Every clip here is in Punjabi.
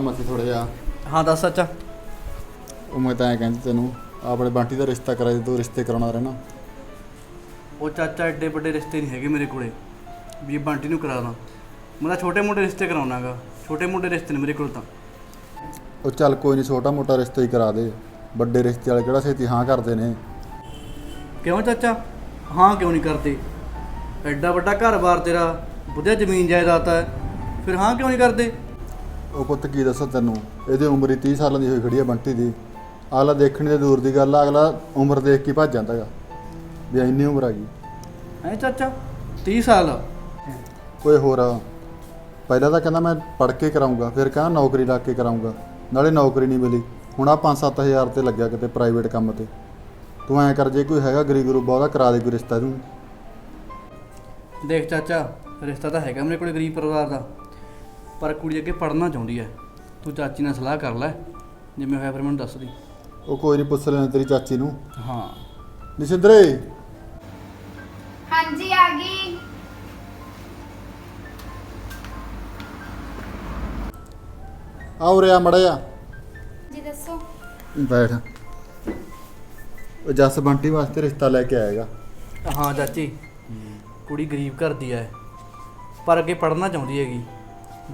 ਕੰਮ ਸੀ ਥੋੜਾ ਜਿਹਾ। ਹਾਂ ਦੱਸ ਚਾਚਾ ਉਹ ਮੈਂ ਤਾਂ ਐਂ ਕਹਿੰਦੀ ਤੈਨੂੰ ਆਪਣੇ ਬੰਟੀ ਦਾ ਰਿਸ਼ਤਾ ਕਰਾ ਦੇ ਤੂੰ ਰਿਸ਼ਤੇ ਕਰਾਉਣਾ ਰਹਿਣਾ ਉਹ ਚਾਚਾ ਐਡੇ ਵੱਡੇ ਰਿਸ਼ਤੇ ਨਹੀਂ ਹੈਗੇ ਮੇਰੇ ਕੋਲੇ ਵੀ ਇਹ ਬੰਟੀ ਨੂੰ ਕਰਾ ਦਾਂ। ਮੈਂ ਤਾਂ ਛੋਟੇ ਮੋਟੇ ਰਿਸ਼ਤੇ ਕਰਾਉਣਾਗਾ ਛੋਟੇ ਮੋਟੇ ਰਿਸ਼ਤੇ ਨੇ ਮੇਰੇ ਕੋਲ ਤਾਂ। ਉਹ ਚੱਲ ਕੋਈ ਨਹੀਂ ਛੋਟਾ ਮੋਟਾ ਰਿਸ਼ਤਾ ਹੀ ਕਰਾ ਦੇ। ਵੱਡੇ ਰਿਸ਼ਤੇ ਵਾਲੇ ਕਿਹੜਾ ਛੇਤੀ ਹਾਂ ਕਰਦੇ ਨੇ। ਕਿਉਂ ਚਾਚਾ? ਹਾਂ ਕਿਉਂ ਨਹੀਂ ਕਰਦੇ? ਐਡਾ ਵੱਡਾ ਘਰ-ਬਾਰ ਤੇਰਾ ਵਧੀਆ ਜ਼ਮੀਨ ਜਾਇਦਾਦ ਹੈ ਫਿਰ ਹਾਂ ਕਿਉਂ ਨਹੀਂ ਕਰਦੇ? ਉਹ ਪੁੱਤ ਕੀ ਦੱਸਾਂ ਤੈਨੂੰ? ਇਹਦੀ ਉਮਰ ਹੀ 30 ਸਾਲਾਂ ਦੀ ਹੋਈ ਖੜੀ ਆ ਬੰਟੀ ਦੀ। ਅਗਲਾ ਦੇਖਣ ਦੇ ਦੂਰ ਦੀ ਗੱਲ ਆ ਅਗਲਾ ਉਮਰ ਦੇਖ ਕੇ ਭੱਜ ਜਾਂਦਾਗਾ ਵੀ ਇੰਨੀ ਉਮਰ ਆ ਗਈ। ਹੈ ਚਾਚਾ? 30 ਸਾਲ? ਕੋਈ ਹੋਰ। ਪਹਿਲਾਂ ਤਾਂ ਕਹਿੰਦਾ ਮੈਂ ਪੜ੍ਹ ਕੇ ਕਰਾਉਂਗਾ ਫਿਰ ਕਹਿੰਦਾ ਨੌਕਰੀ ਲੱਗ ਕੇ ਕਰਾਉਂਗਾ ਨਾਲੇ ਨੌਕਰੀ ਨਹੀਂ ਮਿਲੀ। ਹੁਣ ਆ 5-7000 ਤੇ ਲੱਗਿਆ ਕਿਤੇ ਪ੍ਰਾਈਵੇਟ ਕੰਮ ਤੇ। ਤੂੰ ਐਂ ਕਰ ਜੇ ਕੋਈ ਹੈਗਾ ਗਰੀਬ ਗਰੂਬਾ ਉਹਦਾ ਕਰਾ ਦੇ ਕੋਈ ਰਿਸ਼ਤਾ ਤੂੰ ਦੇਖ ਚਾਚਾ ਰਿਸ਼ਤਾ ਤਾਂ ਹੈਗਾ ਮੇਰੇ ਕੋਲ ਗਰੀਬ ਪਰਿਵਾਰ ਦਾ। ਪਰ ਕੁੜੀ ਅੱਗੇ ਪੜ੍ਹਨਾ ਚਾਹੁੰਦੀ ਹੈ। ਤੂੰ ਚਾਚੀ ਨਾਲ ਸਲਾਹ ਕਰ ਲੈ। ਜਿਵੇਂ ਹੋਇਆ ਫਿਰ ਮੈਨੂੰ ਦੱਸ ਦੀ। ਉਹ ਕੋਈ ਨਹੀਂ ਪੁੱਛ ਲੈਣਾ ਤੇਰੀ ਚਾਚੀ ਨੂੰ। ਹਾਂ। ਨਿਸ਼ਿੰਦਰੇ! ਹਾਂਜੀ ਆ ਗਈ। ਆ ਉਰੇ ਆ ਮੜਿਆ। ਜੀ ਦੱਸੋ। ਬੈਠ। ਉਹ ਜੱਸ ਬੰਟੀ ਵਾਸਤੇ ਰਿਸ਼ਤਾ ਲੈ ਕੇ ਆਏਗਾ। ਹਾਂ ਚਾਚੀ। ਕੁੜੀ ਗਰੀਬ ਘਰ ਦੀ ਹੈ। ਪਰ ਅੱਗੇ ਪੜ੍ਹਨਾ ਚਾਹੁੰਦੀ ਹੈਗੀ।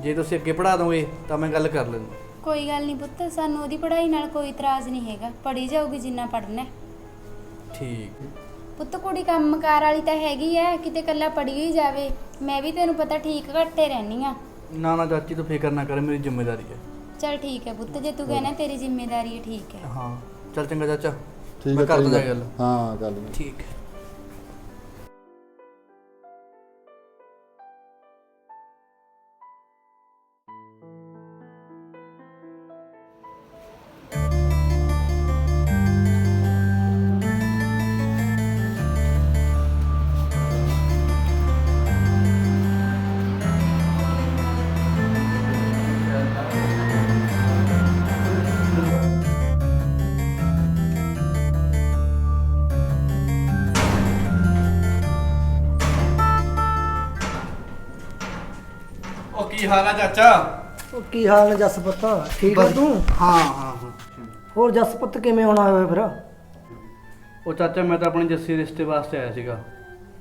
ਜੇ ਤੁਸੀਂ ਅੱਗੇ ਪੜ੍ਹਾ ਦੋਗੇ ਤਾਂ ਮੈਂ ਗੱਲ ਕਰ ਲੈਂਦਾ। ਕੋਈ ਗੱਲ ਨਹੀਂ ਪੁੱਤ ਸਾਨੂੰ ਉਹਦੀ ਪੜ੍ਹਾਈ ਨਾਲ ਕੋਈ ਇਤਰਾਜ਼ ਨਹੀਂ ਹੈਗਾ। ਪੜ੍ਹੀ ਜਾਊਗੀ ਜਿੰਨਾ ਪੜ੍ਹਨਾ ਹੈ। ਠੀਕ। ਪੁੱਤ ਕੁੜੀ ਕੰਮਕਾਰ ਵਾਲੀ ਤਾਂ ਹੈਗੀ ਐ ਕਿਤੇ ਕੱਲਾ ਪੜ੍ਹੀ ਹੀ ਜਾਵੇ ਮੈਂ ਵੀ ਤੈਨੂੰ ਪਤਾ ਠੀਕ ਘੱਟੇ ਰਹਿਣੀ ਆ। ਨਾ ਨਾ ਚਾਚੀ ਤੂੰ ਫਿਕਰ ਨਾ ਕਰ ਮੇਰੀ ਜ਼ਿੰਮੇਵਾਰੀ ਹੈ। ਚਲ ਠੀਕ ਹੈ ਪੁੱਤ ਜੇ ਤੂੰ ਕਹਿਣਾ ਤੇਰੀ ਜ਼ਿੰਮੇਵਾਰੀ ਹੈ ਠੀਕ ਹੈ। ਹਾਂ। ਚੱਲ ਚੰਗਾ ਚਾਚਾ ਠੀਕ ਮੈਂ ਕਰ ਦਿੰਦਾ ਗੱਲ ਹਾਂ ਗੱਲ ਠੀਕ। ਕੀ ਹਾਲ ਆ ਚਾਚਾ? ਉਹ ਕੀ ਹਾਲ ਹੈ ਜਸ ਪੁੱਤ ਠੀਕ ਹੈ ਤੂੰ? ਹਾਂ ਹਾਂ ਹਾਂ। ਹੋਰ ਜਸ ਪੁੱਤ ਕਿਵੇਂ ਆਉਣਾ ਹੋਇਆ ਫਿਰ? ਉਹ ਚਾਚਾ ਮੈਂ ਤਾਂ ਆਪਣੇ ਜੱਸੀ ਰਿਸ਼ਤੇ ਵਾਸਤੇ ਆਇਆ ਸੀਗਾ।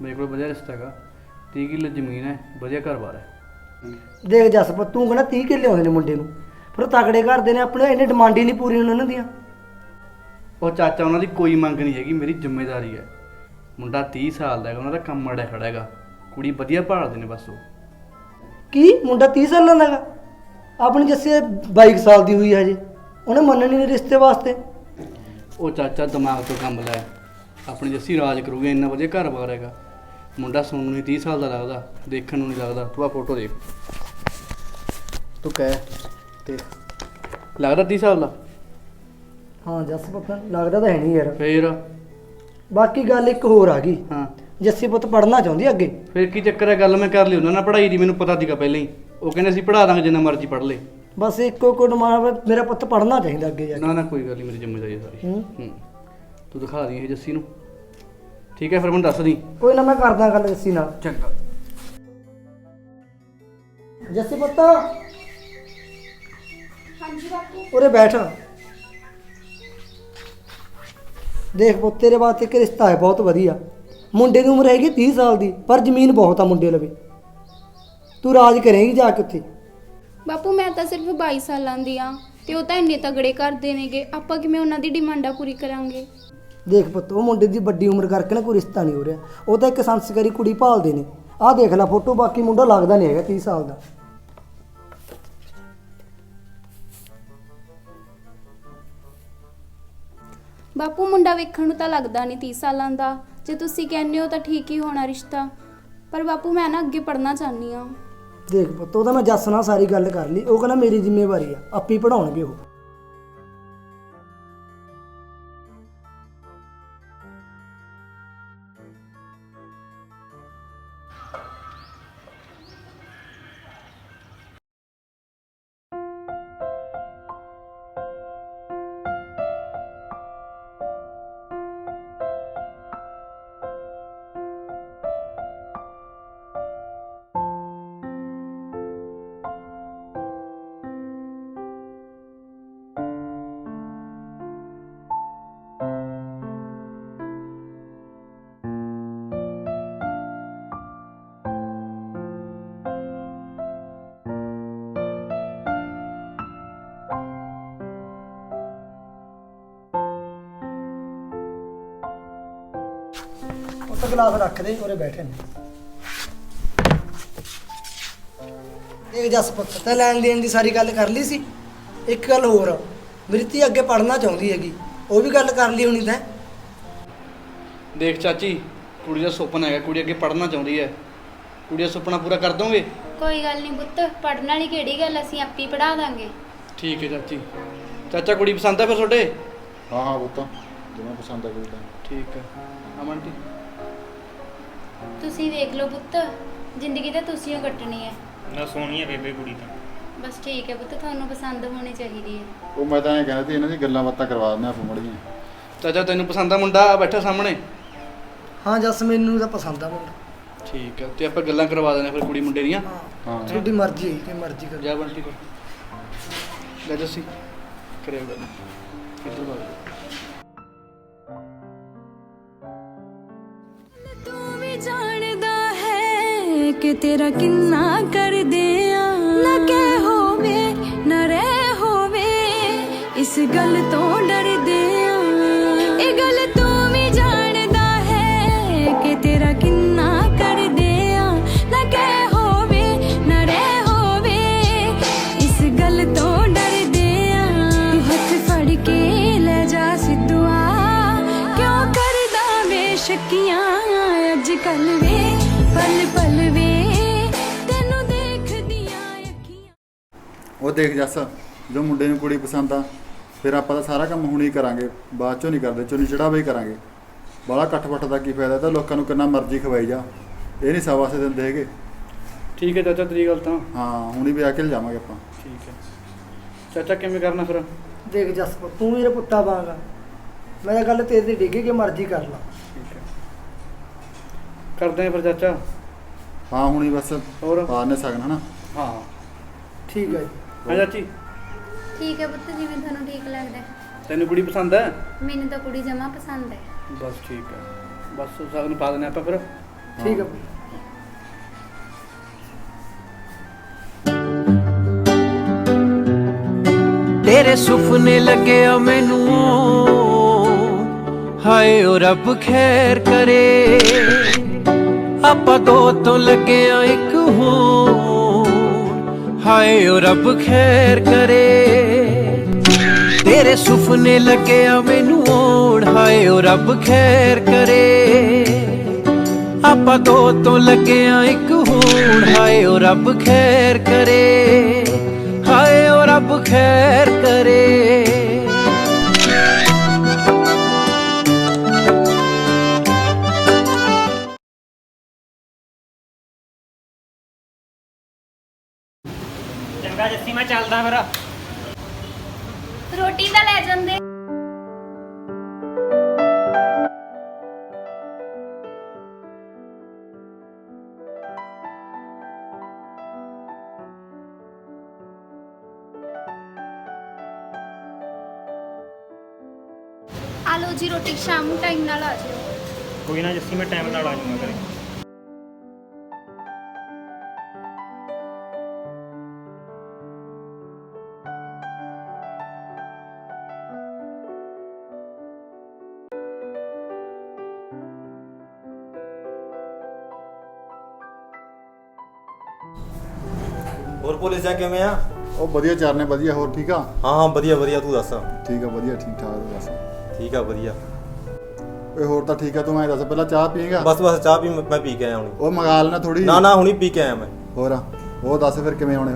ਮੇਰੇ ਕੋਲ ਵਧੀਆ ਰਿਸ਼ਤਾ ਹੈਗਾ। 30 ਕਿੱਲੇ ਜ਼ਮੀਨ ਹੈ ਵਧੀਆ ਘਰ-ਬਾਰ ਹੈ। ਦੇਖ ਜਸ ਪੁੱਤ ਤੂੰ ਕਹਿੰਦਾ 30 ਕਿੱਲੇ ਆਉਂਦੇ ਨੇ ਮੁੰਡੇ ਨੂੰ। ਫਿਰ ਤਗੜੇ ਕਰਦੇ ਨੇ ਆਪਣੇ ਇਹਨੇ ਡਿਮਾਂਡ ਹੀ ਨਹੀਂ ਪੂਰੀ ਉਹਨਾਂ ਦੀਆਂ। ਉਹ ਚਾਚਾ ਉਹਨਾਂ ਦੀ ਕੋਈ ਮੰਗ ਨਹੀਂ ਹੈਗੀ ਮੇਰੀ ਜ਼ਿੰਮੇਵਾਰੀ ਹੈ। ਮੁੰਡਾ 30 ਸਾਲ ਦਾ ਹੈਗਾ ਉਹਨਾਂ ਦਾ ਕੰਮ ਅੜਿਆ ਖੜਾ ਹੈਗਾ। ਕੁੜੀ ਵਧੀਆ ਭਾਲਦੇ ਨੇ ਬਸ ਉਹ। ਕੀ? ਮੁੰਡਾ 30 ਸਾਲਾਂ ਦਾ ਹੈਗਾ। ਆਪਣੀ ਜੱਸੇ 22 ਸਾਲ ਦੀ ਹੋਈ ਹੈ ਹਜੇ। ਉਹਨੇ ਮੰਨਣੀ ਨਹੀਂ ਰਿਸ਼ਤੇ ਵਾਸਤੇ। ਉਹ ਚਾਚਾ ਦਿਮਾਗ ਤੋਂ ਕੰਮ ਲੈ। ਆਪਣੀ ਜੱਸੀ ਰਾਜ ਕਰੂਗੀ ਇੰਨਾ ਵਧੀਆ ਘਰ-ਬਾਰ ਹੈਗਾ। ਮੁੰਡਾ ਸੁਣਨ ਨੂੰ ਹੀ 30 ਸਾਲ ਦਾ ਲੱਗਦਾ। ਦੇਖਣ ਨੂੰ ਨਹੀਂ ਲੱਗਦਾ। ਤੂੰ ਆ ਫੋਟੋ ਦੇਖ। ਤੂੰ ਕਹਿ ਦੇਖ। ਲੱਗਦਾ 30 ਸਾਲ ਦਾ? ਹਾਂ ਜਸ ਪੁੱਤ ਲੱਗਦਾ ਤਾਂ ਹੈ ਨਹੀਂ ਯਾਰ। ਫੇਰ? ਬਾਕੀ ਗੱਲ ਇੱਕ ਹੋਰ ਆ ਗਈ। ਹਾਂ। ਜੱਸੀ ਪੁੱਤ ਪੜਨਾ ਚਾਹੁੰਦੀ ਅੱਗੇ। ਫਿਰ ਕੀ ਚੱਕਰ ਹੈ? ਗੱਲ ਮੈਂ ਕਰ ਲਈ ਉਹਨਾਂ ਨਾਲ ਪੜ੍ਹਾਈ ਦੀ ਮੈਨੂੰ ਪਤਾ ਸੀਗਾ ਪਹਿਲਾਂ ਹੀ। ਉਹ ਕਹਿੰਦੇ ਅਸੀਂ ਪੜ੍ਹਾ ਦਾਂਗੇ ਜਿੰਨਾ ਮਰਜ਼ੀ ਪੜ੍ਹ ਲੈ ਬਸ ਇੱਕੋ ਇੱਕੋ ਡਿਮਾਂਡ ਮੇਰਾ ਪੁੱਤ ਪੜਨਾ ਚਾਹੀਦਾ ਅੱਗੇ ਜਾ ਕੇ। ਨਾ ਨਾ ਕੋਈ ਗੱਲ ਨਹੀਂ ਮੇਰੀ ਜ਼ਿੰਮੇਵਾਰੀ ਹੈ ਸਾਰੀ। ਹੂੰ। ਹੂੰ। ਤੂੰ ਦਿਖਾ ਦੀ ਇਹ ਜੱਸੀ ਨੂੰ। ਠੀਕ ਹੈ ਫਿਰ ਮੈਨੂੰ ਦੱਸ ਦੀ। ਕੋਈ ਨਾ ਮੈਂ ਕਰਦਾ ਗੱਲ ਜੱਸੀ ਨਾਲ। ਚੰਗਾ। ਜੱਸੀ ਪੁੱਤ। ਹਾਂਜੀ ਬਾਪੂ। ਉਰੇ ਬੈਠ। ਦੇਖ ਪੁੱਤ ਤੇਰੇ ਵਾਸਤੇ ਇੱਕ ਰਿਸ਼ਤਾ ਹੈ ਬਹੁਤ ਵਧੀਆ। ਮੁੰਡੇ ਦੀ ਉਮਰ ਹੈਗੀ 30 ਸਾਲ ਦੀ ਪਰ ਜ਼ਮੀਨ ਬਹੁਤ ਆ ਮੁੰਡੇ ਲਵੇ। ਤੂੰ ਰਾਜ ਕਰੇਂਗੀ ਜਾ ਕੇ ਉੱਥੇ? ਬਾਪੂ ਮੈਂ ਤਾਂ ਸਿਰਫ 22 ਸਾਲਾਂ ਦੀ ਆ ਤੇ ਉਹ ਤਾਂ ਇੰਨੇ ਤਗੜੇ ਕਰਦੇ ਨੇਗੇ। ਆਪਾਂ ਕਿਵੇਂ ਉਹਨਾਂ ਦੀ ਡਿਮਾਂਡਾਂ ਪੂਰੀ ਕਰਾਂਗੇ? ਦੇਖ ਪੁੱਤ ਉਹ ਮੁੰਡੇ ਦੀ ਵੱਡੀ ਉਮਰ ਕਰਕੇ ਨਾ ਕੋਈ ਰਿਸ਼ਤਾ ਨਹੀਂ ਹੋ ਰਿਹਾ। ਉਹ ਤਾਂ ਇੱਕ ਸੰਸਕਾਰੀ ਕੁੜੀ ਭਾਲਦੇ ਨੇ। ਆਹ ਦੇਖ ਲੈ ਫੋਟੋ ਬਾਕੀ ਮੁੰਡਾ ਲੱਗਦਾ ਨਹੀਂ ਹੈਗਾ 30 ਸਾਲ ਦਾ। ਬਾਪੂ ਮੁੰਡਾ ਵੇਖਣ ਨੂੰ ਤਾਂ ਲੱਗਦਾ ਨਹੀਂ 30 ਸਾਲਾਂ ਦਾ। ਜੇ ਤੁਸੀਂ ਕਹਿੰਦੇ ਹੋ ਤਾਂ ਠੀਕ ਹੀ ਹੋਣਾ ਰਿਸ਼ਤਾ। ਪਰ ਬਾਪੂ, ਮੈਂ ਨਾ ਅੱਗੇ ਪੜ੍ਹਨਾ ਚਾਹਨੀ ਆ ਦੇਖ ਪੁੱਤ, ਉਹਦਾ ਮੈਂ ਜੱਸ ਨਾਲ ਸਾਰੀ ਗੱਲ ਕਰ ਲਈ। ਉਹ ਕਹਿੰਦਾ ਮੇਰੀ ਜ਼ਿੰਮੇਵਾਰੀ ਆ, ਆਪੇ ਪੜਾਉਣਗੇ ਉਹ। ਉੱਤੇ ਗਲਾਸ ਰੱਖ ਦੇ ਉਰੇ ਬੈਠੇ ਨੇ। ਦੇਖ ਜਸ ਪੁੱਤ ਤੇ ਲੈਣ ਦੇਣ ਦੀ ਸਾਰੀ ਗੱਲ ਕਰ ਲਈ ਸੀ। ਇੱਕ ਗੱਲ ਹੋਰ ਮੇਰੀ ਧੀ ਅੱਗੇ ਪੜ੍ਹਨਾ ਚਾਹੁੰਦੀ ਹੈਗੀ ਉਹ ਵੀ ਗੱਲ ਕਰ ਲਈ ਹੋਣੀ ਤੈਂ। ਦੇਖ ਚਾਚੀ ਕੁੜੀ ਦਾ ਸੁਪਨਾ ਹੈਗਾ ਕੁੜੀ ਅੱਗੇ ਪੜ੍ਹਨਾ ਚਾਹੁੰਦੀ ਹੈ। ਕੁੜੀ ਦਾ ਸੁਪਨਾ ਪੂਰਾ ਕਰ ਦੋਗੇ? ਕੋਈ ਗੱਲ ਨਹੀਂ ਪੁੱਤ ਪੜਨ ਵਾਲੀ ਕਿਹੜੀ ਗੱਲ ਅਸੀਂ ਆਪੇ ਪੜਾ ਦਾਂਗੇ। ਠੀਕ ਹੈ ਚਾਚੀ। ਚਾਚਾ ਕੁੜੀ ਪਸੰਦ ਆ ਫਿਰ ਤੁਹਾਡੇ? ਹਾਂ ਹਾਂ ਪੁੱਤ ਜਿਵੇਂ ਪਸੰਦ ਆ ਕੋਈ ਤਾਂ। ਠੀਕ ਹੈ। ਅਮਨ ਜੀ? ਤੁਸੀਂ ਵੇਖ ਲਓ ਪੁੱਤ ਜ਼ਿੰਦਗੀ ਤਾਂ ਤੁਸੀਂ ਓ ਕੱਟਣੀ ਹੈ। ਨਾ ਸੋਹਣੀ ਹੈ ਬੇਬੇ ਕੁੜੀ ਤਾਂ। ਬਸ ਠੀਕ ਹੈ ਪੁੱਤ ਤੁਹਾਨੂੰ ਪਸੰਦ ਹੋਣੀ ਚਾਹੀਦੀ ਹੈ। ਉਹ ਮੈਂ ਤਾਂ ਐਂ ਕਹਿੰਦਾ ਸੀ ਇਹਨਾਂ ਦੀ ਗੱਲਾਂ ਬਾਤਾਂ ਕਰਵਾ ਦਿੰਦੇ ਆਪਾਂ ਮੜੀਆਂ। ਚਾਚਾ ਤੈਨੂੰ ਪਸੰਦ ਆ ਮੁੰਡਾ? ਆ ਬੈਠਾ ਸਾਹਮਣੇ। ਹਾਂ ਜਸ ਮੈਨੂੰ ਤਾਂ ਪਸੰਦ ਆ ਮੁੰਡਾ। ਠੀਕ ਹੈ ਤੇ ਆਪਾਂ ਗੱਲਾਂ ਕਰਵਾ ਦਿੰਦੇ ਹਾਂ ਫਿਰ ਕੁੜੀ ਮੁੰਡੇ ਦੀਆਂ। ਹਾਂ ਹਾਂ। ਤੁਹਾਡੀ ਮਰਜ਼ੀ ਹੈ ਕਿ ਮਰਜ਼ੀ ਕਰੋ। ਜਾ ਬੰਟੀ ਕੋਲ। ਲੈ ਜੱਸੀ ਕਰਿਓ ਗੱਲ। ਇੱਧਰ ਬਾਗ ਕਿ ਤੇਰਾ ਕਿੰਨਾ ਕਰਦੇ ਆ। ਨਾ ਕਹਿ ਹੋਵੇ, ਨਾ ਰਹਿ ਹੋਵੇ, ਇਸ ਗੱਲ ਤੋਂ ਡਰਦੇ ਦੇਖ ਜੱਸ ਜੋ ਮੁੰਡੇ ਨੂੰ ਕੁੜੀ ਪਸੰਦ ਆ ਫਿਰ ਆਪਾਂ ਤਾਂ ਸਾਰਾ ਕੰਮ ਹੁਣੀ ਕਰਾਂਗੇ ਬਾਅਦ ਚੋਂ ਨਹੀਂ ਕਰਦੇ ਚੁੰਨੀ ਚੜਾਵੇ ਹੀ ਕਰਾਂਗੇ। ਬਾਲਾ ਕੱਠ-ਪੱਟ ਦਾ ਕੀ ਫਾਇਦਾ ਤਾਂ ਲੋਕਾਂ ਨੂੰ ਕਿੰਨਾ ਮਰਜ਼ੀ ਖਵਾਈ ਜਾ। ਇਹ ਨਹੀਂ ਸਵਾਸੇ ਦਿੰਦੇ ਹੈਗੇ। ਠੀਕ ਹੈ ਚਾਚਾ ਤੇਰੀ ਗੱਲ ਤਾਂ। ਹਾਂ ਹੁਣੀ ਵਿਆਹ ਕੇ ਲਿਜਾਵਾਂਗੇ ਆਪਾਂ। ਠੀਕ ਹੈ। ਚਾਚਾ ਕਿਵੇਂ ਕਰਨਾ ਫਿਰ? ਦੇਖ ਜਸ ਤੂੰ ਮੇਰੇ ਪੁੱਤਾ ਵਾਂਗਾ ਮੈਂ ਤਾਂ ਗੱਲ ਤੇਰੇ ਤੇ ਡਿੱਗੀ ਕਿ ਮਰਜ਼ੀ ਕਰ ਲਾ। ਠੀਕ ਹੈ। ਕਰਦੇ ਆ ਫਿਰ ਚਾਚਾ। ਹਾਂ ਹੁਣੀ ਬਸ ਹੋਰ? ਪਾਣੇ ਸਕਣ ਹਨਾ? ਹਾਂ। ਠੀਕ ਹੈ ਜੀ। ਹਾਂ ਚਾਚੀ। ਠੀਕ ਹੈ ਪੁੱਤ ਜਿਵੇਂ ਤੁਹਾਨੂੰ ਠੀਕ ਲੱਗਦਾ ਹੈ। ਤੈਨੂੰ ਕੁੜੀ ਪਸੰਦ ਹੈ? ਮੈਨੂੰ ਤਾਂ ਕੁੜੀ ਜਮਾ ਪਸੰਦ ਹੈ। ਬਸ ਠੀਕ ਹੈ। ਬਸ ਸਗਨ ਪਾ ਦਿੰਦੇ ਆਪਾਂ ਫਿਰ। ਠੀਕ ਹੈ। ਤੇਰੇ ਸੁਪਨੇ ਲੱਗਿਆ ਮੈਨੂੰ। ਹਾਏ ਓ ਰੱਬ ਖੈਰ ਕਰੇ। ਆਪਾਂ ਦੋ ਤੋਂ ਲੱਗਿਆ ਇੱਕ ਹੋ। ਹਾਏ ਓ ਰੱਬ ਖੈਰ ਕਰੇ। ਤੇਰੇ ਸੁਪਨੇ ਲੱਗਿਆ ਮੈਨੂੰ ਓੜ ਹਾਏ ਓ ਰੱਬ ਖੈਰ ਕਰੇ। ਆਪਾਂ ਦੋ ਤੋਂ ਲੱਗਿਆ ਇੱਕ ਹੋਣ, ਹਾਏ ਓ ਰੱਬ ਖੈਰ ਕਰੇ। ਹਾਏ ਓ ਰੱਬ ਖੈਰ ਕਰੇ। ਆ ਲਓ ਜੀ ਰੋਟੀ ਸ਼ਾਮ ਨੂੰ ਟਾਈਮ ਨਾਲ ਆ ਜਿਓ ਕੋਈ ਨਾ ਜੱਸੀ ਮੈਂ ਟਾਈਮ ਨਾਲ ਆ ਜਾਊਂਗਾ ਘਰੇ। ਹੋਰ ਪੁਲਿਸ ਆ ਕਿਵੇਂ ਆ? ਉਹ ਵਧੀਆ ਚਰਨੇ ਵਧੀਆ ਹੋਰ ਠੀਕ ਆ? ਹਾਂ ਹਾਂ ਵਧੀਆ ਵਧੀਆ ਤੂੰ ਦੱਸ। ਠੀਕ ਆ ਵਧੀਆ ਠੀਕ ਠਾਕ ਬਸ ਠੀਕ ਆ ਵਧੀਆ। ਓਏ ਹੋਰ ਤਾਂ ਠੀਕ ਆ ਤੂੰ ਐਂ ਦੱਸ ਪਹਿਲਾਂ ਚਾਹ ਪੀਏਗਾ ਬਸ ਬਸ ਚਾਹ ਵੀ ਮੈਂ ਪੀ ਕੇ ਆਇਆ ਹੁਣੀ। ਉਹ ਮੰਗਾ ਲੈਣਾ ਥੋੜੀ ਨਾ ਨਾ ਹੁਣੀ ਪੀ ਕੇ ਆਇਆ ਮੈਂ। ਹੋਰ ਆ, ਉਹ ਦੱਸ ਫਿਰ ਕਿਵੇਂ ਆਉਣੇ?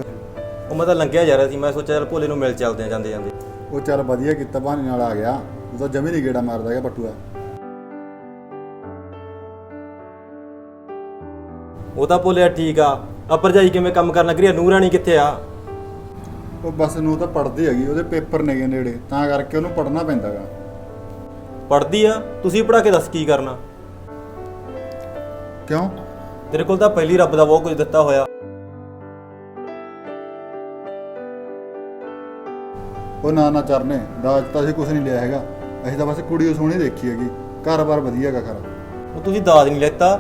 ਉਹ ਮੈਂ ਤਾਂ ਲੰਘਿਆ ਜਾ ਰਿਹਾ ਸੀ ਮੈਂ ਸੋਚਿਆ ਚੱਲ ਭੋਲੇ ਨੂੰ ਮਿਲ ਚੱਲਦੇ ਆ ਜਾਂਦੇ ਜਾਂਦੇ। ਉਹ ਚੱਲ ਵਧੀਆ ਕੀਤਾ ਬਹਾਨੇ ਨਾਲ ਆ ਗਿਆ। ਉਹ ਤਾਂ ਜਮੀ ਨਹੀਂ ਗੇੜਾ ਮਾਰਦਾ ਹੈਗਾ ਪੱਟੂਆ। ਉਹ ਤਾਂ ਭੋਲਿਆ ਠੀਕ ਆ। ਆ ਭਰਜਾਈ ਕਿਵੇਂ ਕੰਮ ਕਰਨ ਲੱਗ ਰਹੀ ਆ? ਨੂਰਾਨੀ ਕਿੱਥੇ ਆ? ਉਹ ਬਸ ਨੂੰ ਤਾਂ ਪੜਦੀ ਹੈਗੀ ਉਹਦੇ ਪੇਪਰ ਨੇਗੇ ਨੇੜੇ ਤਾਂ ਕਰਕੇ ਉਹਨੂੰ ਪੜਨਾ ਪੈਂਦਾਗਾ। ਪੜਦੀ ਆ ਤੁਸੀਂ ਪੜਾ ਕੇ ਦੱਸ ਕੀ ਕਰਨਾ? ਕਿਉਂ? ਤੇਰੇ ਕੋਲ ਤਾਂ ਪਹਿਲੀ ਰੱਬ ਦਾ ਬਹੁਤ ਕੁਝ ਦਿੱਤਾ ਹੋਇਆ। ਉਹ ਨਾ ਨਾ ਚਰਨੇ ਦਾਜ ਤਾਂ ਅਸੀਂ ਕੁਝ ਨਹੀਂ ਲਿਆ ਹੈਗਾ। ਅਸੀਂ ਤਾਂ ਬਸ ਕੁੜੀ ਉਹ ਸੋਹਣੀ ਦੇਖੀ ਹੈਗੀ। ਘਰ-ਬਾਰ ਵਧੀਆ ਹੈਗਾ ਖਰਾ ਉਹ ਤੁਸੀਂ ਦਾਜ ਨਹੀਂ ਲੈਤਾ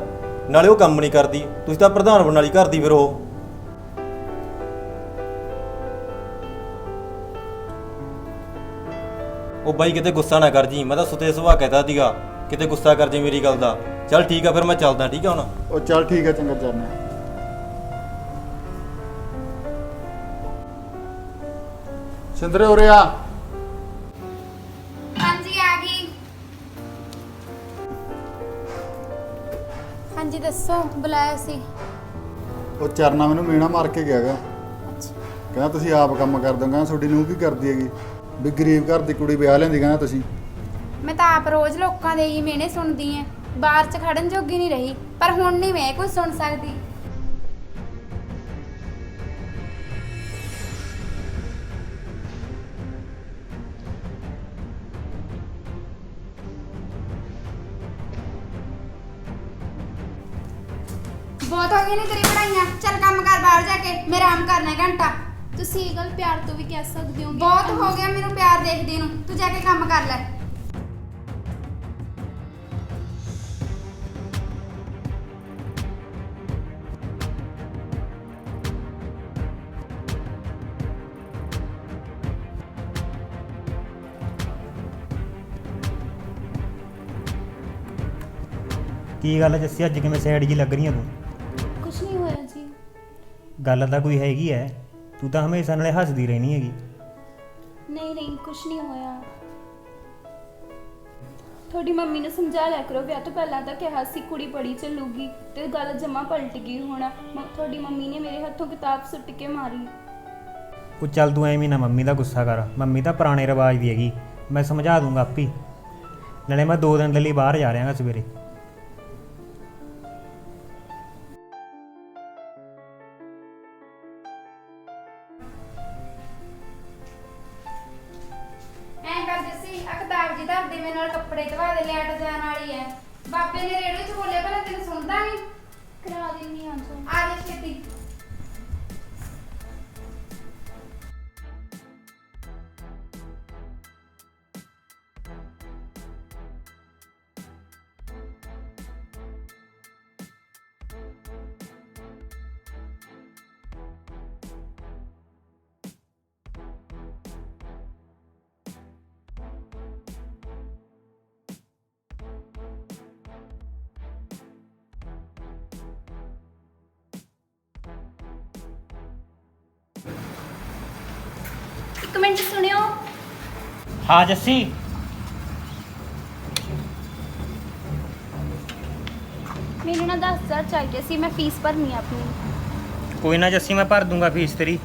ਨਾਲੇ ਉਹ ਕੰਮ ਨਹੀਂ ਕਰਦੀ। ਤੁਸੀਂ ਤਾਂ ਪ੍ਰਧਾਨ ਬਣਨ ਵਾਲੀ ਘਰ ਦੀ ਫਿਰ ਉਹ। ਉਹ ਬਾਈ ਕਿਤੇ ਗੁੱਸਾ ਨਾ ਕਰ ਜੀ ਮੈਂ ਤਾਂ ਸੁਤੇ ਸੁਭਾ ਕਹਿਤਾ ਸੀਗਾ ਕਿਤੇ ਗੁੱਸਾ ਕਰ ਜੇ ਮੇਰੀ ਗੱਲ ਦਾ। ਚੱਲ ਠੀਕ ਆ ਫਿਰ ਮੈਂ ਚੱਲਦਾ ਠੀਕ ਆ ਹੁਣ? ਉਹ ਚੱਲ ਠੀਕ ਹੈ ਚੰਗਾ ਚੱਲਣਾ ਸਿੰਦਰੇ ਉਰੇ ਆ। ਹਾਂਜੀ ਆ ਗਈ। ਹਾਂਜੀ ਦੱਸੋ ਬੁਲਾਇਆ ਸੀ। ਉਹ ਚਰਨਾ ਮੈਨੂੰ ਮੀਣਾ ਮਾਰ ਕੇ ਗਿਆ ਗਾ। ਅੱਛਾ। ਕਹਿੰਦਾ ਤੁਸੀਂ ਆਪ ਕੰਮ ਕਰ ਦੋ ਕਹਿੰਦਾ ਤੁਹਾਡੀ ਨੂੰ ਕੀ ਕਰਦੀ ਹੈਗੀ? ਵੀ ਗਰੀਬ ਘਰ ਦੀ ਕੁੜੀ ਵਿਆਹ ਲੈਂਦੀ ਕਹਿੰਦਾ ਤੁਸੀਂ। ਮੈਂ ਤਾਂ ਆਪ ਰੋਜ਼ ਲੋਕਾਂ ਦੇ ਹੀ ਮਿਹਣੇ ਸੁਣਦੀ ਐ। ਬਾਹਰ 'ਚ ਖੜਨ ਜੋਗੀ ਨਹੀਂ ਰਹੀ, ਪਰ ਹੁਣ ਨਹੀਂ ਮੈਂ ਕੁਝ ਸੁਣ ਸਕਦੀ। ਬਹੁਤ ਹੋ ਗਈ ਨੇ ਤੇਰੀ ਪੜਾਈਆਂ ਚੱਲ ਕੰਮ ਕਰ ਬਾਹਰ ਜਾ ਕੇ ਮੈਂ ਆਰਾਮ ਕਰਨਾ ਹੈ ਘੰਟਾ। ਤੁਸੀਂ ਇਹ ਗੱਲ ਪਿਆਰ ਤੋਂ ਵੀ ਕਹਿ ਸਕਦੇ ਹੋ ਬਹੁਤ ਹੋ ਗਿਆ ਮੈਨੂੰ ਪਿਆਰ ਦੇਖਦੇ ਨੂੰ। ਤੂੰ ਜਾ ਕੇ ਕੰਮ ਕਰ ਲੈ। ਕੀ ਗੱਲ ਜੱਸੀ ਅੱਜ ਕਿਵੇਂ ਸਾਈਡ ਜੀ ਲੱਗ ਰਹੀ ਆ ਤੂੰ? ਕੁਝ ਨਹੀਂ ਹੋਇਆ ਜੀ। ਗੱਲ ਤਾਂ ਕੋਈ ਹੈਗੀ ਐ। ਤੂੰ ਤਾਂ ਹਮੇਸ਼ਾ ਨਾਲੇ ਹੱਸਦੀ ਰਹਿਣੀ ਹੈਗੀ। ਨਹੀਂ ਨਹੀਂ ਕੁਝ ਨਹੀਂ ਹੋਇਆ। ਤੁਹਾਡੀ ਮੰਮੀ ਨੂੰ ਸਮਝਾ ਲਿਆ ਕਰੋ ਵਿਆਹ ਤੋਂ ਪਹਿਲਾਂ ਤਾਂ ਕਿਹਾ ਸੀ ਕੁੜੀ ਪੜੀ ਚੱਲੂਗੀ ਤੇ ਗੱਲ ਜਮਾ ਪਲਟ ਗਈ ਹੁਣ। ਮ- ਤੁਹਾਡੀ ਮੰਮੀ ਨੇ ਮੇਰੇ ਹੱਥੋਂ ਕਿਤਾਬ ਸੁੱਟ ਕੇ ਮਾਰੀ। ਉਹ ਚੱਲ ਤੂੰ ਐਵੇਂ ਨਾ ਮੰਮੀ ਦਾ ਗੁੱਸਾ ਕਰ। ਮੰਮੀ ਤਾਂ ਪੁਰਾਣੇ ਰਿਵਾਜ ਦੀ ਹੈਗੀ। ਮੈਂ ਸਮਝਾ ਦੂੰਗਾ ਆਪੀ। ਨਾਲੇ ਮੈਂ ਦੋ ਦਿਨ ਦੇ ਲਈ ਬਾਹਰ ਜਾ ਰਿਹਾਗਾ ਸਵੇਰੇ। ਇੱਕ ਮਿੰਟ ਸੁਣਿਓ। ਹਾਂ ਜੱਸੀ। ਮੈਨੂੰ ਨਾ 10000 ਚਾਹੀਦੇ ਸੀ ਮੈਂ ਫੀਸ ਭਰਨੀ ਆ ਆਪਣੀ। ਕੋਈ ਨਾ ਜੱਸੀ ਮੈਂ ਭਰ ਦੂੰਗਾ ਫੀਸ ਤੇਰੀ।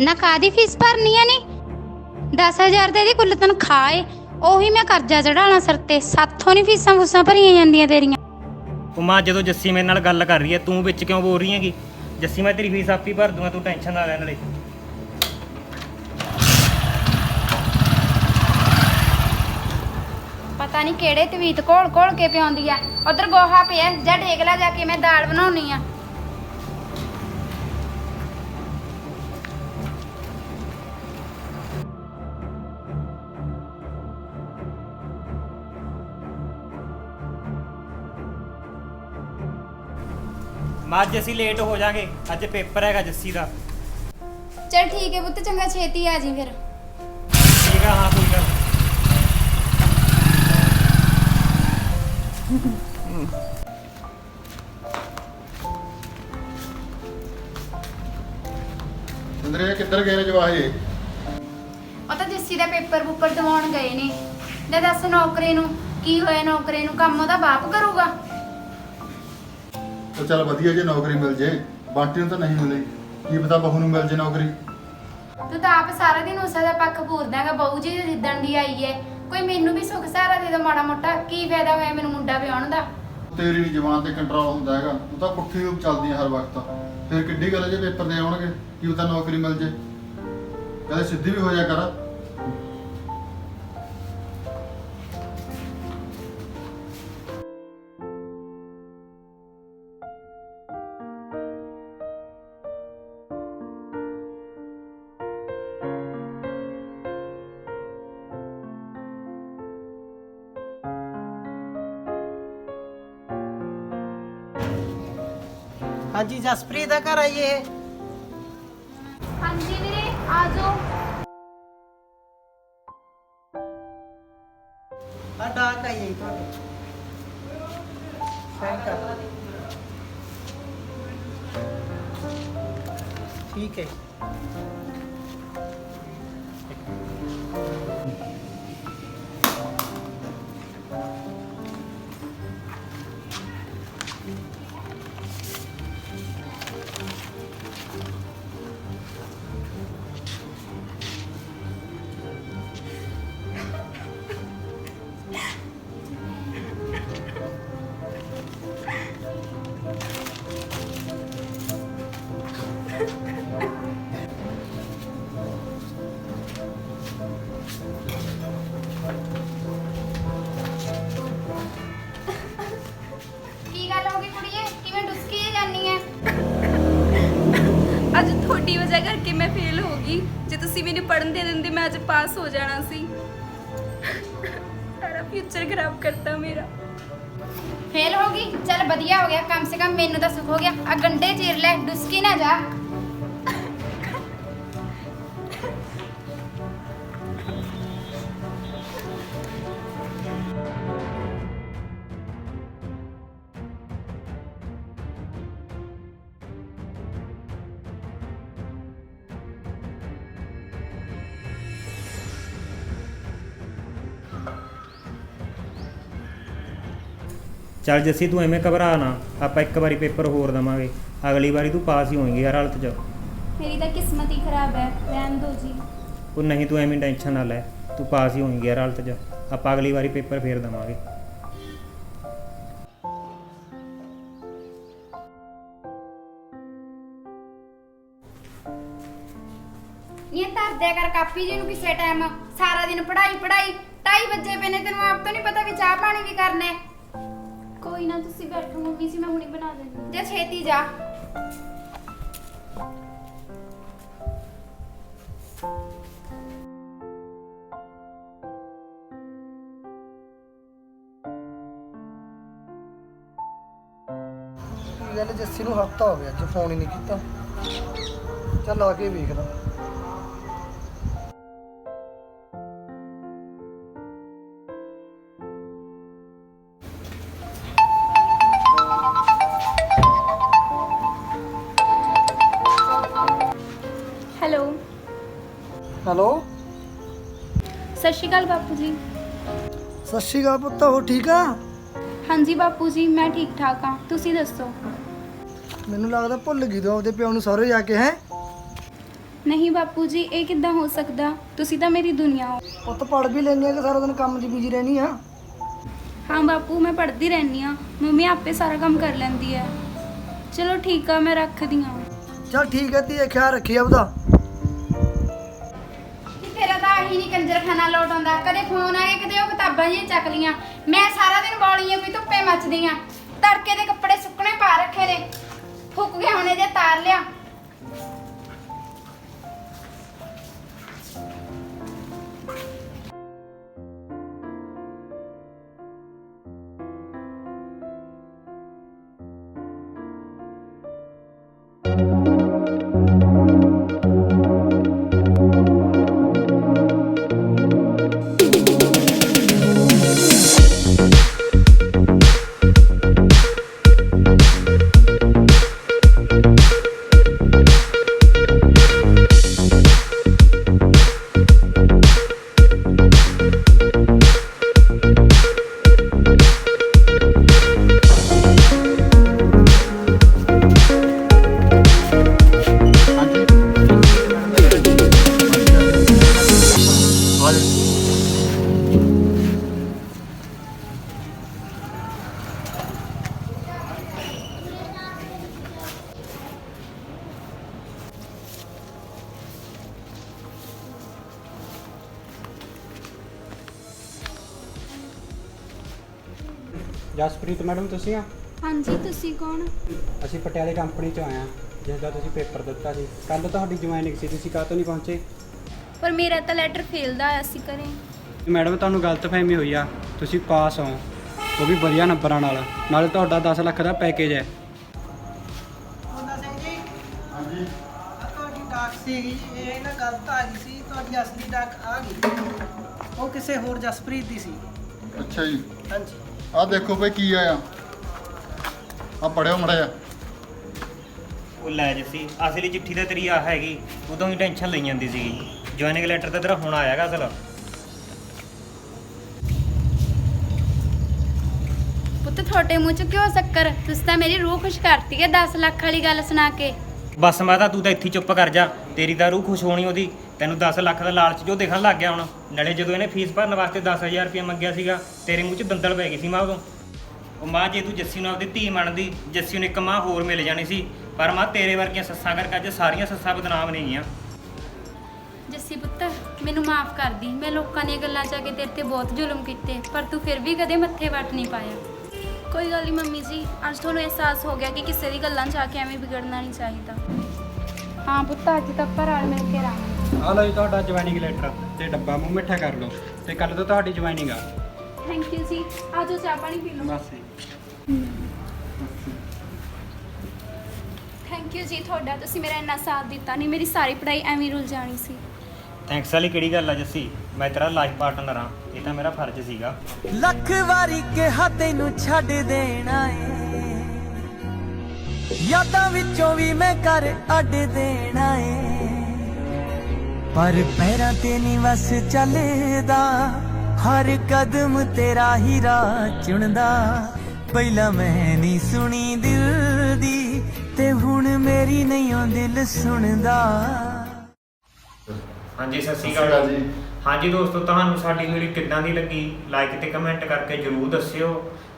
ਨਾ ਕਾਦੀ ਫੀਸ ਭਰਨੀ ਆ ਨੀ? 10000 ਤੇ ਇਹਦੀ ਕੁੱਲ ਤਨਖਾਹ ਏ ਉਹੀ ਮੈਂ ਕਰਜ਼ਾ ਚੜਾਉਣਾ ਸਿਰ ਤੇ। ਸਾਥੋਂ ਨਹੀਂ ਫੀਸਾਂ ਫੂਸਾਂ ਭਰੀਆਂ ਜਾਂਦੀਆਂ ਤੇਰੀਆਂ। ਉਹ ਮਾਂ, ਜਦੋਂ ਜੱਸੀ ਮੇਰੇ ਨਾਲ ਗੱਲ ਕਰ ਰਹੀ ਹੈ, ਤੂੰ ਵਿੱਚ ਕਿਉਂ ਬੋਲ ਰਹੀ ਹੈਗੀ? ਜੱਸੀ, ਮੈਂ ਤੇਰੀ ਫੀਸ ਆਪੀ ਭਰ ਦੂੰਗਾ, ਤੂੰ ਟੈਨਸ਼ਨ ਨਾ ਲੈ ਨਾਲੇ। ਪਤਾ ਨਹੀਂ ਕਿਹੜੇ ਤਵੀਤ ਘੋਲ ਘੋਲ ਕੇ ਪਿਆਉਂਦੀ ਆ। ਉਧਰ ਗੋਹਾ ਪਿਆ, ਜਾਂ ਢੇਕ ਲੈ ਜਾ ਕੇ ਮੈਂ ਦਾਲ ਬਣਾਉਣੀ ਆ। ਅੱਜ ਅਸੀਂ ਲੇਟ ਹੋ ਜਾਾਂਗੇ। ਅੱਜ ਪੇਪਰ ਹੈਗਾ ਜੱਸੀ ਦਾ। ਚਲ ਠੀਕ ਹੈ ਪੁੱਤ ਚੰਗਾ ਛੇਤੀ ਆ ਜੀ ਫਿਰ। ਠੀਕ ਆ ਹਾਂ ਕੋਈ ਗੱਲ ਨੀ। ਸਿੰਦਰੇ ਕਿੱਧਰ ਗਏ ਨੇ ਜਵਾਹੇ? ਉਹ ਤਾਂ ਜੱਸੀ ਦਾ ਪੇਪਰ ਪੂਪਰ ਦਿਵਾਉਣ ਗਏ ਨੇ। ਲੈ ਦੱਸ ਨੌਕਰੀ ਨੂੰ ਕੀ ਹੋਇਆ ਨੌਕਰੀ ਨੂੰ ਕੰਮ ਉਹਦਾ ਬਾਪ ਕਰੂਗਾ? ਉਹ ਚੱਲ ਵਧੀਆ ਜੇ ਨੌਕਰੀ ਮਿਲ ਜੇ ਬਾਕੀ ਨੂੰ ਤਾਂ ਨਹੀਂ ਮਿਲੀ। ਕੀ ਪਤਾ ਬਹੂ ਨੂੰ ਮਿਲ ਜੇ ਨੌਕਰੀ। ਤੂੰ ਤਾਂ ਆਪ ਸਾਰਾ ਦਿਨ ਉਸਾ ਦਾ ਪੱਖ ਪੂਰਦਾ ਹੈਗਾ ਬਹੂ ਜੀ ਦੇ ਜਿੱਦਣ ਦੀ ਆਈ ਹੈ ਕੋਈ ਮੈਨੂੰ ਵੀ ਸੁੱਖ ਸਹਾਰਾ ਦੇ ਦੋ ਮਾੜਾ ਮੋਟਾ ਕੀ ਫਾਇਦਾ ਹੋਇਆ ਮੈਨੂੰ ਮੁੰਡਾ ਵਿਆਹਣ ਦਾ? ਤੇਰੀ ਨੀ ਜ਼ਬਾਨ ਤੇ ਕੰਟਰੋਲ ਹੁੰਦਾ ਹੈਗਾ ਤੂੰ ਤਾਂ ਪੁੱਠੀ ਉਪ ਚੱਲਦੀ ਹੈ ਹਰ ਵਕਤ। ਫਿਰ ਕਿੱਡੀ ਗੱਲ ਹੈ ਜੇ ਪੇਪਰ ਦੇ ਆਉਣਗੇ ਕੀ ਪਤਾ ਨੌਕਰੀ ਮਿਲ ਜੇ। ਕਦੇ ਸਿੱਧੀ ਵੀ ਹੋ ਜਾ ਕਰ। ਜਸਪ੍ਰੀਤ ਦਾ ਘਰ ਆਈਏ ਦਿੰਦੇ ਮੈਂ ਅੱਜ ਪਾਸ ਹੋ ਜਾਣਾ ਸੀ। ਸਾਰਾ ਫਿਊਚਰ ਖਰਾਬ ਕਰਤਾ ਮੇਰਾ। ਫੇਲ ਹੋ ਗਈ? ਚੱਲ ਵਧੀਆ ਹੋ ਗਿਆ, ਕਮ ਸੇ ਕਮ ਮੈਨੂੰ ਤਾਂ ਸੁੱਖ ਹੋ ਗਿਆ। ਆ ਗੰਡੇ ਚੀਰ ਲੈ, ਡੁਸਕੀ ਨਾ ਜਾ। ਚੱਲ ਜੱਸੀ ਤੂੰ ਐਵੇਂ ਘਬਰਾ ਨਾ ਆਪਾਂ ਇੱਕ ਵਾਰੀ ਪੇਪਰ ਹੋਰ ਦਵਾਂਗੇ। ਅਗਲੀ ਵਾਰੀ ਤੂੰ ਪਾਸ ਹੀ ਹੋਏਂਗੀ ਹਰ ਹਾਲਤ 'ਚ। ਮੇਰੀ ਤਾਂ ਕਿਸਮਤ ਹੀ ਖਰਾਬ ਹੈ ਰਹਿਣ ਦਿਓ ਜੀ। ਉਹ ਨਹੀਂ ਤੂੰ ਐਵੇਂ ਟੈਨਸ਼ਨ ਨਾ ਲੈ ਤੂੰ ਪਾਸ ਹੀ ਹੋਏਂਗੀ ਹਰ ਹਾਲਤ 'ਚ। ਆਪਾਂ ਅਗਲੀ ਵਾਰੀ ਪੇਪਰ ਫੇਰ ਦਵਾਂਗੇ। ਇਹ ਧਰ ਦਿਆ ਕਰ ਕਾਪੀ ਜੀ ਨੂੰ ਕਿਸੇ ਟਾਈਮ ਸਾਰਾ ਦਿਨ ਪੜ੍ਹਾਈ ਪੜ੍ਹਾਈ 2:30 ਵਜੇ ਪਏ ਨੇ ਤੈਨੂੰ ਆਪ ਤੋਂ ਨਹੀਂ ਪਤਾ ਵੀ ਚਾਹ ਪਾਣੀ ਵੀ ਕਰਨਾ ਹੈ। ਕੋਈ ਨਾ ਤੁਸੀਂ ਬੈਠੋ ਮੰਮੀ ਜੀ ਮੈਂ ਹੁਣੇ ਬਣਾ ਦਿੰਦੀ ਜੇ ਛੇਤੀ ਜਾ। ਜੱਸੀ ਨੂੰ ਹਫਤਾ ਹੋ ਗਿਆ ਅੱਜ ਫੋਨ ਹੀ ਨਹੀਂ ਕੀਤਾ। ਚੱਲ ਆ ਕੇ ਵੇਖਦਾ। ਹੈਲੋ। ਸਤਿ ਸ਼੍ਰੀ ਅਕਾਲ ਬਾਪੂ ਜੀ। ਸਤਿ ਸ਼੍ਰੀ ਅਕਾਲ ਪੁੱਤ ਹੋ ਠੀਕ ਆ? ਹਾਂਜੀ ਬਾਪੂ ਜੀ ਮੈਂ ਠੀਕ ਠਾਕ ਹਾਂ ਤੁਸੀਂ ਦੱਸੋ? ਮੈਨੂੰ ਲੱਗਦਾ ਭੁੱਲ ਗਈ ਤੂੰ ਆਪਦੇ ਪਿਓ ਨੂੰ ਸਹੁਰੇ ਜਾ ਕੇ ਹੈ? ਨਹੀਂ ਬਾਪੂ ਜੀ ਇਹ ਕਿੱਦਾਂ ਹੋ ਸਕਦਾ? ਤੁਸੀਂ ਤਾਂ ਮੇਰੀ ਦੁਨੀਆ ਹੋ। ਪੁੱਤ ਪੜ ਵੀ ਲੈਣੀ ਆ ਕਿ ਸਾਰਾ ਦਿਨ ਕੰਮ 'ਚ ਬਿਜ਼ੀ ਰਹਿਣੀ ਆ? ਹਾਂ ਬਾਪੂ ਮੈਂ ਪੜ੍ਹਦੀ ਰਹਿੰਦੀ ਆ। ਮੰਮੀ ਆਪੇ ਸਾਰਾ ਕੰਮ ਕਰ ਲੈਂਦੀ ਹੈ ਚਲੋ ਠੀਕ ਆ ਮੈਂ ਰੱਖਦੀ ਹਾਂ ਚੱਲ ਠੀਕ ਹੈ ਧੀਏ ਖਿਆਲ ਰੱਖੀ ਆਪਦਾ। ਆਹੀ ਲੋਟ ਆਉਂਦਾ। ਕਦੇ ਫੋਨ ਆ ਗਿਆ ਕਦੇ ਉਹ ਕਿਤਾਬਾਂ ਜਿਹੀਆਂ ਚੱਕ ਲੀਆਂ ਮੈਂ ਸਾਰਾ ਦਿਨ ਬੌਲੀਆਂ ਵੀ ਧੁੱਪੇ ਮੱਚਦੀਆਂ। ਤੜਕੇ ਦੇ ਕੱਪੜੇ ਸੁੱਕਣੇ ਪਾ ਰੱਖੇ ਨੇ। ਫੁੱਕ ਗਏ ਹੁਣੇ ਜੇ ਤਾਰ ਲਿਆ। ਜਸਪ੍ਰੀਤ ਮੈਡਮ ਤੁਸੀਂ ਆ? ਹਾਂਜੀ ਤੁਸੀਂ ਕੌਣ? ਅਸੀਂ ਪਟਿਆਲੇ ਕੰਪਨੀ ਚ ਆਏ ਆ ਜਿਸ ਦਾ ਤੁਸੀਂ ਪੇਪਰ ਦਿੱਤਾ ਸੀ। ਕੱਲ ਤੁਹਾਡੀ ਜੁਆਇਨਿੰਗ ਸੀ ਤੁਸੀਂ ਕਾਹ ਤੋਂ ਨਹੀਂ ਪਹੁੰਚੇ? ਪਰ ਮੇਰਾ ਤਾਂ ਲੈਟਰ ਫੇਲ ਦਾ ਆਇਆ ਸੀ ਘਰੇ। ਮੈਡਮ ਤੁਹਾਨੂੰ ਗਲਤਫਹਿਮੀ ਹੋਈ ਆ ਤੁਸੀਂ ਪਾਸ ਹੋ। ਉਹ ਵੀ ਵਧੀਆ ਨੰਬਰਾਂ ਨਾਲ ਨਾਲੇ ਤੁਹਾਡਾ 10 ਲੱਖ ਦਾ ਪੈਕੇਜ ਹੈ। ਮੁੰਡਾ ਸਿੰਘ ਜੀ। ਹਾਂਜੀ। ਤੁਹਾਡੀ ਡਾਕ ਸੀਗੀ ਇਹ ਨਾ ਗਲਤ ਆ ਗਈ ਸੀ ਤੁਹਾਡੀ ਅਸਲੀ ਡਾਕ ਆ ਗਈ। ਉਹ ਕਿਸੇ ਹੋਰ ਜਸਪ੍ਰੀਤ ਦੀ ਸੀ। ਅੱਛਾ ਜੀ। ਹਾਂਜੀ। ਆਹ ਦੇਖੋ ਬਈ ਕੀ ਆਇਆ। ਆ ਪੜਿਓ ਮੜਿਆ ਉਹ ਲੈ ਜੱਸੀ ਅਸਲੀ ਚਿੱਠੀ ਤਾਂ ਤੇਰੀ ਆ ਹੈਗੀ ਉਦੋਂ ਹੀ ਟੈਨਸ਼ਨ ਲਈ ਜਾਂਦੀ ਸੀਗੀ। ਜੁਆਇਨਿੰਗ ਲੈਟਰ ਤਾਂ ਤੇਰਾ ਹੁਣ ਆਇਆਗਾ ਅਸਲ। ਪੁੱਤ ਤੁਹਾਡੇ ਮੂੰਹ 'ਚ ਕਿਉਂ ਸ਼ੱਕਰ? ਤੁਸੀਂ ਤਾਂ ਮੇਰੀ ਰੂਹ ਖੁਸ਼ ਕਰਤੀ ਹੈ 10 ਲੱਖ ਵਾਲੀ ਗੱਲ ਸੁਣਾ ਕੇ। ਬਸ ਮਾਤਾ ਤੂੰ ਤਾਂ ਇੱਥੇ ਹੀ ਚੁੱਪ ਕਰ ਜਾ ਤੇਰੀ ਤਾਂ ਰੂਹ ਖੁਸ਼ ਹੋਣੀ ਉਹਦੀ। ਤੈਨੂੰ 10 ਲੱਖ ਦਾ ਲਾਲਚ ਜੋ ਦਿਖਣ ਲੱਗ ਗਿਆ ਹੁਣ ਨਾਲੇ ਜਦੋਂ ਇਹਨੇ ਫੀਸ ਭਰਨ ਵਾਸਤੇ 10000 ਰੁਪਏ ਮੰਗਿਆ ਸੀਗਾ ਤੇਰੇ ਮੂੰਹ 'ਚ ਦੰਦਲ ਪੈ ਗਈ ਸੀ ਮਾਂ ਉਦੋਂ। ਉਹ ਮਾਂ ਜੇ ਤੂੰ ਜੱਸੀ ਨੂੰ ਆਪਦੀ ਧੀ ਮੰਨਦੀ ਜੱਸੀ ਨੂੰ ਇੱਕ ਮਾਂ ਹੋਰ ਮਿਲ ਜਾਣੀ ਸੀ ਪਰ ਮਾਂ ਤੇਰੇ ਵਰਗੀਆਂ ਸੱਸਾਂ ਕਰਕੇ ਅੱਜ ਸਾਰੀਆਂ ਸੱਸਾਂ ਬਦਨਾਮ ਨਹੀਂ ਗਈਆਂ ਜੱਸੀ ਪੁੱਤ ਮੈਨੂੰ ਮਾਫ ਕਰ ਦੀ ਮੈਂ ਲੋਕਾਂ ਦੀਆਂ ਗੱਲਾਂ 'ਚ ਆ ਕੇ ਤੇਰੇ ਤੇ ਬਹੁਤ ਜ਼ੁਲਮ ਕੀਤੇ ਪਰ ਤੂੰ ਫਿਰ ਵੀ ਕਦੇ ਮੱਥੇ ਵੱਟ ਨਹੀਂ ਪਾਇਆ। ਕੋਈ ਗੱਲ ਨਹੀਂ ਮੰਮੀ ਜੀ ਅੱਜ ਤੁਹਾਨੂੰ ਅਹਿਸਾਸ ਹੋ ਗਿਆ ਕਿ ਕਿਸੇ ਦੀ ਗੱਲਾਂ 'ਚ ਆ ਕੇ ਐਵੇਂ ਵਿਗੜਨਾ ਨਹੀਂ ਚਾਹੀਦਾ। ਹਾਂ ਪੁੱਤ ਅੱਜ ਤਾਂ ਪਰ ਰਲ ਮਿਲ ਕੇ ਰਹਾਂਗੇ ਆ ਲਓ ਜੀ ਤੁਹਾਡਾ ਜੁਆਇਨਿੰਗ ਲੈਟਰ ਤੇ ਡੱਬਾ ਮੂੰਹ ਮਿੱਠਾ ਕਰ ਲਓ ਤੇ ਕੱਲ ਤੋਂ ਤੁਹਾਡੀ ਜੁਆਇਨਿੰਗ ਆ। ਥੈਂਕ ਯੂ ਜੀ। ਆਜੋ ਚਾਹ ਪਾਣੀ ਪੀ ਲਓ। ਬਸ ਜੀ। ਥੈਂਕ ਯੂ ਜੀ ਤੁਹਾਡਾ। ਤੁਸੀਂ ਮੇਰਾ ਇੰਨਾ ਸਾਥ ਦਿੱਤਾ ਨਹੀਂ ਮੇਰੀ ਸਾਰੀ ਪੜ੍ਹਾਈ ਐਵੇਂ ਰੁਲ ਜਾਣੀ ਸੀ। ਥੈਂਕਸ ਵਾਲੀ ਕਿਹੜੀ ਗੱਲ ਆ ਜੱਸੀ? ਮੈਂ ਤੇਰਾ ਲਾਈਫ ਪਾਰਟਨਰ ਆ ਇਹ ਤਾਂ ਮੇਰਾ ਫਰਜ਼ ਸੀਗਾ। ਲੱਖ ਵਾਰੀ ਕਿਹਾ ਤੈਨੂੰ ਛੱਡ ਦੇਣਾ ਏ। ਯਾਦਾਂ ਵਿੱਚੋਂ ਵੀ ਮੈਂ ਕਰ ਅੱਡ ਦੇਣਾ ਏ। ਪਰ ਪੈਰਾਂ ਤੇ ਨਹੀਂ ਵਸ ਚੱਲਦਾ ਹਰ ਕਦਮ ਤੇਰਾ ਹੀ ਰਾਹ ਚੁਣਦਾ। ਪਹਿਲਾਂ ਮੈਂ ਨਹੀਂ ਸੁਣੀ ਦਿਲ ਦੀ ਤੇ ਹੁਣ ਮੇਰੀ ਨਹੀਂ ਉਹ ਦਿਲ ਸੁਣਦਾ। ਹਾਂਜੀ ਸਤਿ ਸ਼੍ਰੀ ਅਕਾਲ ਜੀ। ਹਾਂਜੀ ਦੋਸਤੋ ਤੁਹਾਨੂੰ ਸਾਡੀ ਵੀਡੀਓ ਕਿੱਦਾਂ ਦੀ ਲੱਗੀ? ਲਾਈਕ ਤੇ ਕਮੈਂਟ ਕਰਕੇ ਜਰੂਰ ਦੱਸਿਓ।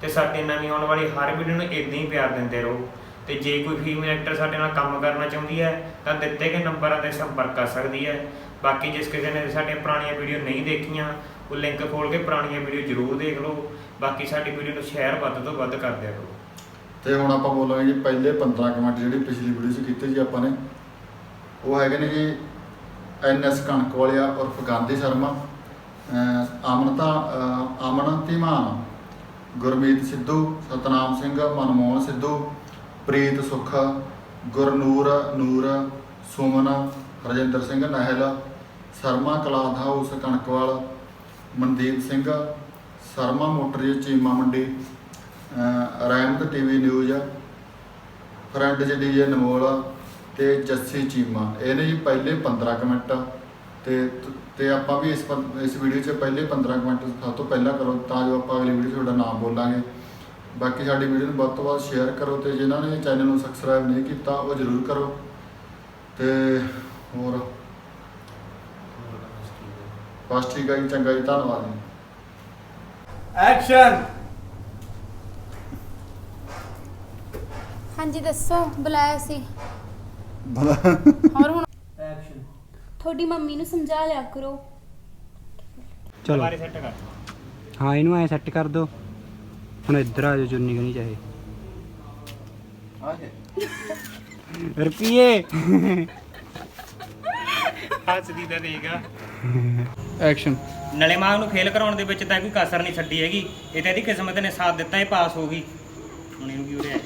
ਤੇ ਸਾਡੀ ਨਵੀਂ ਆਉਣ ਵਾਲੀ ਹਰ ਵੀਡੀਓ ਨੂੰ ਇਦਾਂ ਹੀ ਪਿਆਰ ਦਿੰਦੇ ਰਹੋ। ਤੇ ਜੇ ਕੋਈ ਫੀਮੇਲ ਐਕਟਰ ਸਾਡੇ ਨਾਲ ਕੰਮ ਕਰਨਾ ਚਾਹੁੰਦੀ ਹੈ ਤਾਂ ਦਿੱਤੇ ਗਏ ਨੰਬਰਾਂ ਤੇ ਸੰਪਰਕ ਕਰ ਸਕਦੀ ਹੈ। ਬਾਕੀ ਜਿਸ ਕਿਸੇ ਨੇ ਸਾਡੀਆਂ ਪੁਰਾਣੀਆਂ ਵੀਡੀਓ ਨਹੀਂ ਦੇਖੀਆਂ, ਉਹ ਲਿੰਕ ਖੋਲ ਕੇ ਪੁਰਾਣੀਆਂ ਵੀਡੀਓ ਜਰੂਰ ਦੇਖ ਲਓ। ਬਾਕੀ ਸਾਡੀ ਵੀਡੀਓ ਨੂੰ ਸ਼ੇਅਰ ਵੱਧ ਤੋਂ ਵੱਧ ਕਰ ਦਿਆ ਕਰੋ। ਤੇ ਹੁਣ ਆਪਾਂ ਬੋਲਾਂਗੇ ਜੀ, ਪਹਿਲੇ 15 ਕਮੈਂਟ ਜਿਹੜੀ ਪਿਛਲੀ ਵੀਡੀਓ 'ਚ ਕੀਤੇ ਜੀ ਆਪਾਂ ਨੇ, ਉਹ ਹੈਗੇ ਨੇ ਜੀ ਐਨ ਐਸ ਕਣਕ ਵਾਲਿਆ ਉਰਫ ਗਾਂਧੀ ਸ਼ਰਮਾ ਅਮਨਤਾ ਅਮਨ ਧੀਮਾਨ, ਗੁਰਮੀਤ ਸਿੱਧੂ, ਸਤਨਾਮ ਸਿੰਘ, ਮਨਮੋਹਨ ਸਿੱਧੂ, ਪ੍ਰੀਤ ਸੁਖ, ਗੁਰਨੂਰ ਨੂਰ, ਸੁਮਨ ਰਜਿੰਦਰ ਸਿੰਘ ਨਹਿਲ, ਸ਼ਰਮਾ ਕਲਾਥ ਹਾਊਸ ਕਣਕਵਾਲ, ਮਨਦੀਪ ਸਿੰਘ, ਸ਼ਰਮਾ ਮੋਟਰੀ ਚੀਮਾ ਮੰਡੀ, ਅਹ Rehmat TV news, friend ji DJ Anmol ਤੇ ਜੱਸੀ ਚੀਮਾ। ਇਹਨੇ ਜੀ ਪਹਿਲੇ 15 ਕਮੈਂਟ ਤੇ ਤੇ ਆਪਾਂ ਵੀ ਇਸ ਪੰ- ਇਸ ਵੀਡੀਓ 'ਚ ਪਹਿਲੇ 15 ਕਮੈਂਟ ਸਭ ਤੋਂ ਪਹਿਲਾਂ ਕਰੋ, ਤਾਂ ਜੋ ਆਪਾਂ ਅਗਲੀ ਵੀਡੀਓ 'ਚ ਤੁਹਾਡਾ ਨਾਮ ਬੋਲਾਂਗੇ। ਬਾਕੀ ਸਾਡੀ ਵੀਡੀਓ ਨੂੰ ਵੱਧ ਤੋਂ ਵੱਧ ਸ਼ੇਅਰ ਕਰੋ ਤੇ ਜਿਨ੍ਹਾਂ ਨੇ ਚੈਨਲ ਨੂੰ ਸਬਸਕ੍ਰਾਈਬ ਨਹੀਂ ਕੀਤਾ, ਉਹ ਜ਼ਰੂਰ ਕਰੋ। ਤੇ ਹੋਰ? ਬਸ ਠੀਕ ਹੈ ਜੀ ਚੰਗਾ ਜੀ ਧੰਨਵਾਦ ਜੀ। ਐਕਸ਼ਨ ਹਾਂਜੀ ਦੱਸੋ ਬੁਲਾਇਆ ਸੀ। ਹੋਰ ਹੁਣ? ਐਕਸ਼ਨ ਤੁਹਾਡੀ ਮੰਮੀ ਨੂੰ ਸਮਝਾ ਲਿਆ ਕਰੋ। ਚਲੋ। ਬਾਰੇ ਸੈੱਟ ਕਰ। ਹਾਂ ਇਹਨੂੰ ਐ ਸੈੱਟ ਕਰ ਦੋ ਹੁਣ ਇੱਧਰ ਆ ਜਾਓ ਚੁੰਨੀ ਕਣੀ ਚਾਹੇ। ਰੁਪਈਏ! ਹੱਸਦੀ ਤਾਂ ਦੇਗਾ ਐਕਸ਼ਨ ਨਲੇ ਮਾਂ ਨੂੰ ਫੇਲ ਕਰਾਉਣ ਦੇ ਵਿੱਚ ਤਾਂ ਕੋਈ ਕਸਰ ਨਹੀਂ ਛੱਡੀ ਹੈਗੀ। ਇਹ ਤਾਂ ਇਹਦੀ ਕਿਸਮਤ ਨੇ ਸਾਥ ਦਿੱਤਾ ਇਹ ਪਾਸ ਹੋ ਗਈ। ਹੁਣ ਇਹਨੂੰ ਕੀ ਹੋ ਰਿਹਾ?